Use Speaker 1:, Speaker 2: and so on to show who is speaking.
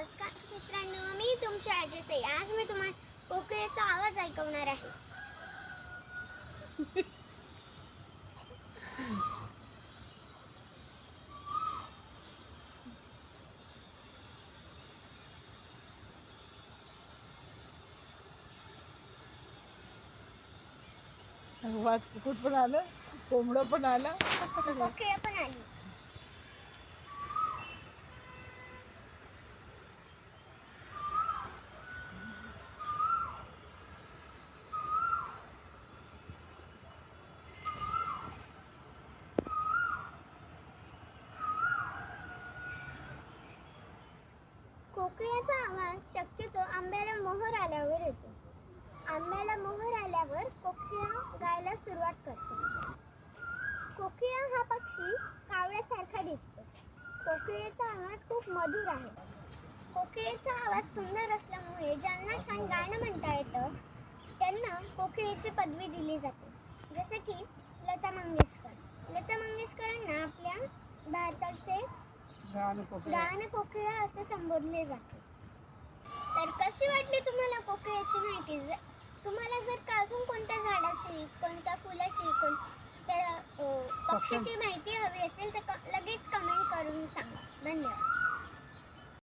Speaker 1: नमस्कार मित्रांनो मी तुमची आजी सई आज मी तुम्हाला कोकिळेचा आवाज ऐकवणार आहे.
Speaker 2: वाच कुकुट पण आलं कोंबडं पण आलं.
Speaker 1: कोकिळ पण आली. कोकिळाचा आवाज शक्यतो आंब्याला मोहर आल्यावर येतो. आंब्याला मोहर आल्यावर कोकिळा गायला सुरुवात करतो. कोकिळा हा पक्षी कावळ्यासारखा दिसतो. कोकिळेचा आवाज खूप मधुर आहे. कोकिळेचा आवाज सुंदर असल्यामुळे ज्यांना छान गाणं म्हणता येतं त्यांना कोकिळेची पदवी दिली जाते. जसे की लता मंगेशकर. लता मंगेशकरांना आपल्या भारताचे
Speaker 2: कोकिळा.
Speaker 1: असे संबोधले जाते तर कशी वाटली तुम्हाला कोकिळ्याची माहिती तुम्हाला जर का अजून कोणत्या झाडाची कोणत्या फुलाची कोणत्या पक्षाची माहिती हवी असेल तर लगेच कमेंट